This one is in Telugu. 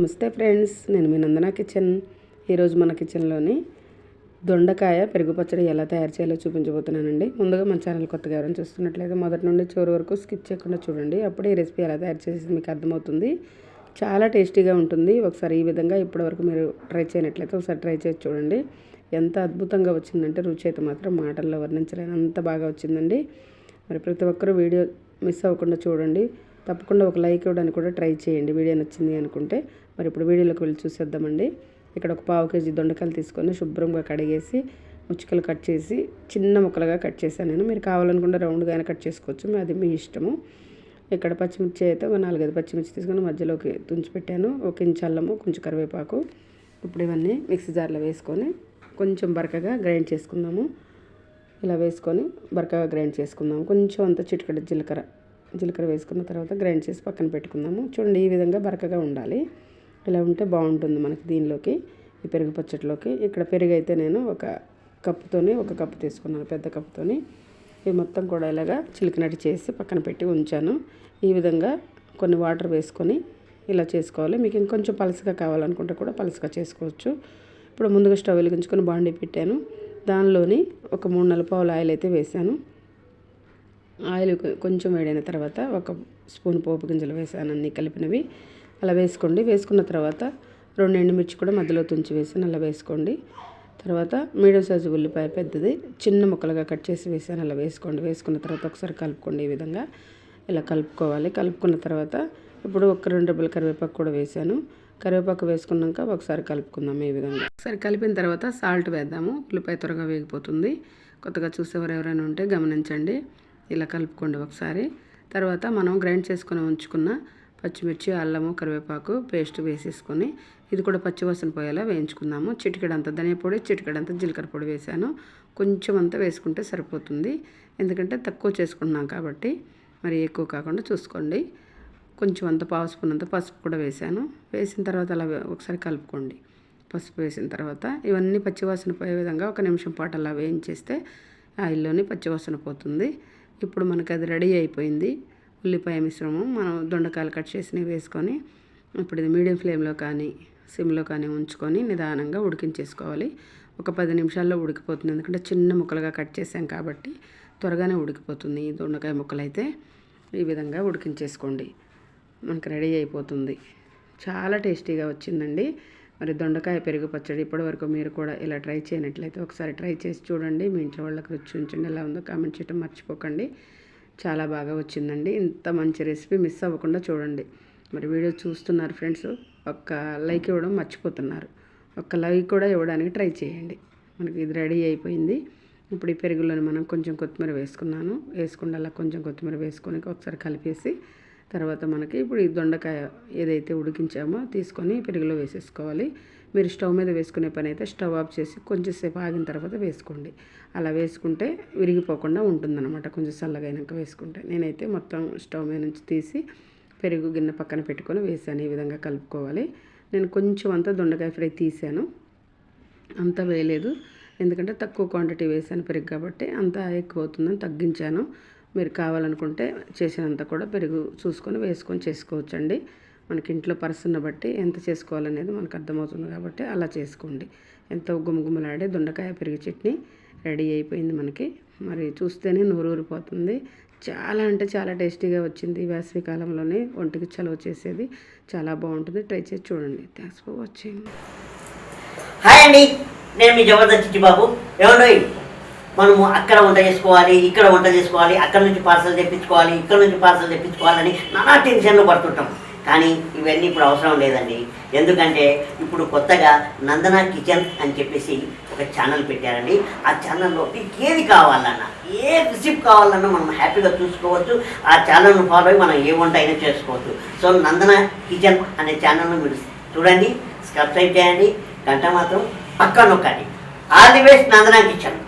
నమస్తే ఫ్రెండ్స్ నేను మీ నందన కిచెన్. ఈరోజు మన కిచెన్లోని దొండకాయ పెరుగు పచ్చడి ఎలా తయారు చేయాలో చూపించబోతున్నానండి. ముందుగా మన ఛానల్ కొత్తగా ఎవరైనా చూస్తున్నట్లయితే మొదటి నుండి చివరి వరకు స్కిప్ చేయకుండా చూడండి. అప్పుడే ఈ రెసిపీ ఎలా తయారు చేసేది మీకు అర్థమవుతుంది. చాలా టేస్టీగా ఉంటుంది. ఒకసారి ఈ విధంగా ఇప్పటివరకు మీరు ట్రై చేయనట్లయితే ఒకసారి ట్రై చేసి చూడండి. ఎంత అద్భుతంగా వచ్చిందంటే రుచి అయితే మాత్రం మాటల్లో వర్ణించలేనంత బాగా వచ్చిందండి. మరి ప్రతి ఒక్కరూ వీడియో మిస్ అవ్వకుండా చూడండి. తప్పకుండా ఒక లైక్ ఇవ్వడానికి కూడా ట్రై చేయండి. వీడియో నచ్చింది అనుకుంటే మరి ఇప్పుడు వీడియోలోకి వెళ్ళి చూసేద్దామండి. ఇక్కడ ఒక పావు కేజీ దొండకాయలు తీసుకొని శుభ్రంగా కడిగేసి ముచ్చుకలు కట్ చేసి చిన్న ముక్కలుగా కట్ చేశాను నేను. మీరు కావాలనుకుంటే రౌండ్గా అయినా కట్ చేసుకోవచ్చు. అది మీ ఇష్టము. ఇక్కడ పచ్చిమిర్చి అయితే ఒక నాలుగైదు పచ్చిమిర్చి తీసుకొని మధ్యలోకి తుంచి పెట్టాను. ఒక ఇంచు అల్లము కొంచెం కరివేపాకు. ఇప్పుడు ఇవన్నీ మిక్సీ జార్లో వేసుకొని కొంచెం బరకగా గ్రైండ్ చేసుకుందాము. ఇలా వేసుకొని బరకగా గ్రైండ్ చేసుకుందాము. కొంచెం అంత చిటికడ జీలకర్ర జీలకర్ర వేసుకున్న తర్వాత గ్రైండ్ చేసి పక్కన పెట్టుకుందాము. చూడండి ఈ విధంగా బరకగా ఉండాలి. ఇలా ఉంటే బాగుంటుంది మనకి దీనిలోకి ఈ పెరుగు పచ్చడిలోకి ఇక్కడ పెరుగు అయితే నేను ఒక కప్పుతోని ఒక కప్పు తీసుకున్నాను పెద్ద కప్పుతోని. ఇవి మొత్తం కూడా ఇలాగా చిలికినట్టు చేసి పక్కన పెట్టి ఉంచాను. ఈ విధంగా కొన్ని వాటర్ వేసుకొని ఇలా చేసుకోవాలి. మీకు ఇంకొంచెం పలసగా కావాలనుకుంటే కూడా పలసగా చేసుకోవచ్చు. ఇప్పుడు ముందుగా స్టవ్ వెలిగించుకొని బాండీ పెట్టాను. దానిలోని ఒక మూడు నెలల పావులు ఆయిల్ అయితే వేసాను. ఆయిల్ కొంచెం వేడైన తర్వాత ఒక స్పూన్ పోపు గింజలు వేసాను అన్నీ కలిపినవి. అలా వేసుకోండి. వేసుకున్న తర్వాత రెండు ఎండుమిర్చి కూడా మధ్యలో తుంచి వేసాను. అలా వేసుకోండి. తర్వాత మీడియం సైజు ఉల్లిపాయ పెద్దది. చిన్న ముక్కలుగా కట్ చేసి వేసాను. అలా వేసుకోండి. వేసుకున్న తర్వాత ఒకసారి కలుపుకోండి ఈ విధంగా. ఇలా కలుపుకోవాలి. కలుపుకున్న తర్వాత ఇప్పుడు ఒక రెండు డబ్బులు కరివేపాకు కూడా వేసాను. కరివేపాకు వేసుకున్నాక ఒకసారి కలుపుకుందాం ఈ విధంగా. ఒకసారి కలిపిన తర్వాత సాల్ట్ వేద్దాము. ఉల్లిపాయ త్వరగా వేగిపోతుంది. కొత్తగా చూసేవారు ఎవరైనా ఉంటే గమనించండి. ఇలా కలుపుకోండి ఒకసారి. తర్వాత మనం గ్రైండ్ చేసుకొని ఉంచుకున్న పచ్చిమిర్చి అల్లము కరివేపాకు పేస్ట్ వేసేసుకొని ఇది కూడా పచ్చివాసన పోయేలా వేయించుకుందాము. చిటికెడంత ధనియా పొడి చిటికెడంత జీలకర్ర పొడి వేసాను. కొంచెం అంతా వేసుకుంటే సరిపోతుంది. ఎందుకంటే తక్కువ చేసుకుంటున్నాం కాబట్టి. మరి ఎక్కువ కాకుండా చూసుకోండి. కొంచెం అంత పావు స్పూన్ అంత పసుపు కూడా వేసాను. వేసిన తర్వాత అలా ఒకసారి కలుపుకోండి. పసుపు వేసిన తర్వాత ఇవన్నీ పచ్చివాసన పోయే విధంగా ఒక నిమిషం పాటు అలా వేయించేస్తే ఆయిల్లోని పచ్చివాసన పోతుంది. ఇప్పుడు మనకు అది రెడీ అయిపోయింది ఉల్లిపాయ మిశ్రమం. మనం దొండకాయలు కట్ చేసినవి వేసుకొని ఇప్పుడు ఇది మీడియం ఫ్లేమ్లో కానీ సిమ్లో కానీ ఉంచుకొని నిదానంగా ఉడికించేసుకోవాలి. ఒక పది నిమిషాల్లో ఉడికిపోతుంది. ఎందుకంటే చిన్న ముక్కలుగా కట్ చేసాం కాబట్టి త్వరగానే ఉడికిపోతుంది ఈ దొండకాయ ముక్కలు అయితే ఈ విధంగా ఉడికించేసుకోండి. మనకు రెడీ అయిపోతుంది. చాలా టేస్టీగా వచ్చిందండి. మరి దొండకాయ పెరుగు పచ్చడి ఇప్పటివరకు మీరు కూడా ఇలా ట్రై చేయనట్లయితే ఒకసారి ట్రై చేసి చూడండి. మీ ఇంట్లో వాళ్ళకి రుచి ఉంచండి ఎలా ఉందో కామెంట్ చేయడం మర్చిపోకండి. చాలా బాగా వచ్చిందండి. ఇంత మంచి రెసిపీ మిస్ అవ్వకుండా చూడండి. మరి వీడియో చూస్తున్నారు ఫ్రెండ్స్ ఒక్క లైక్ ఇవ్వడం మర్చిపోతున్నారు. ఒక్క లైక్ కూడా ఇవ్వడానికి ట్రై చేయండి. మనకి ఇది రెడీ అయిపోయింది. ఇప్పుడు ఈ పెరుగులోని మనం కొంచెం కొత్తిమీర వేసుకున్నాను. వేసుకుండా అలా కొంచెం కొత్తిమీర వేసుకొని ఒకసారి కలిపేసి తర్వాత మనకి ఇప్పుడు ఈ దొండకాయ ఏదైతే ఉడికించామో తీసుకొని పెరుగులో వేసేసుకోవాలి. మీరు స్టవ్ మీద వేసుకునే పని అయితే స్టవ్ ఆఫ్ చేసి కొంచెంసేపు ఆగిన తర్వాత వేసుకోండి. అలా వేసుకుంటే విరిగిపోకుండా ఉంటుందన్నమాట. కొంచెం చల్లగా అయినాక వేసుకుంటే. నేనైతే మొత్తం స్టవ్ మీద నుంచి తీసి పెరుగు గిన్నె పక్కన పెట్టుకొని వేసాను. ఈ విధంగా కలుపుకోవాలి. నేను కొంచెం అంతా దొండకాయ ఫ్రై తీసాను. అంత వేయలేదు. ఎందుకంటే తక్కువ క్వాంటిటీ వేసాను పెరుగు కాబట్టి అంత ఎక్కువ అవుతుందని తగ్గించాను. మీరు కావాలనుకుంటే చేసినంత కూడా పెరుగు చూసుకొని వేసుకొని చేసుకోవచ్చండి. మనకి ఇంట్లో పరిస్థితిని బట్టి ఎంత చేసుకోవాలనేది మనకు అర్థమవుతుంది కాబట్టి అలా చేసుకోండి. ఎంతో గుమగుమలాడే దొండకాయ పెరుగు చట్నీ రెడీ అయిపోయింది మనకి. మరి చూస్తేనే నోరు ఊరిపోతుంది చాలా అంటే చాలా టేస్టీగా వచ్చింది వేసవి కాలంలోనే. ఒంటికి చలవ చేసేది. చాలా బాగుంటుంది. ట్రై చేసి చూడండి. Thanks for watching. హాయ్ అండి. నేను మీ జబర్దస్త్ బాబు ఏమండి? మనము అక్కడ వంట చేసుకోవాలి ఇక్కడ వంట చేసుకోవాలి అక్కడ నుంచి పార్సల్ తెప్పించుకోవాలి ఇక్కడ నుంచి పార్సల్ తెప్పించుకోవాలని నానా టెన్షన్లు పడుతుంటాం. కానీ ఇవన్నీ ఇప్పుడు అవసరం లేదండి. ఎందుకంటే ఇప్పుడు కొత్తగా నందన కిచెన్ అని చెప్పేసి ఒక ఛానల్ పెట్టారండి. ఆ ఛానల్లో మీకు ఏది కావాలన్నా ఏ రిసిప్ కావాలన్నా మనం హ్యాపీగా చూసుకోవచ్చు. ఆ ఛానల్ను ఫాలో అయ్యి మనం ఏ వంట అయినా చేసుకోవచ్చు. సో నందన కిచెన్ అనే ఛానల్ను మీరు చూడండి సబ్స్క్రైబ్ చేయండి. గంట మాత్రం పక్క నొక్కండి. All the best Nandana kitchen.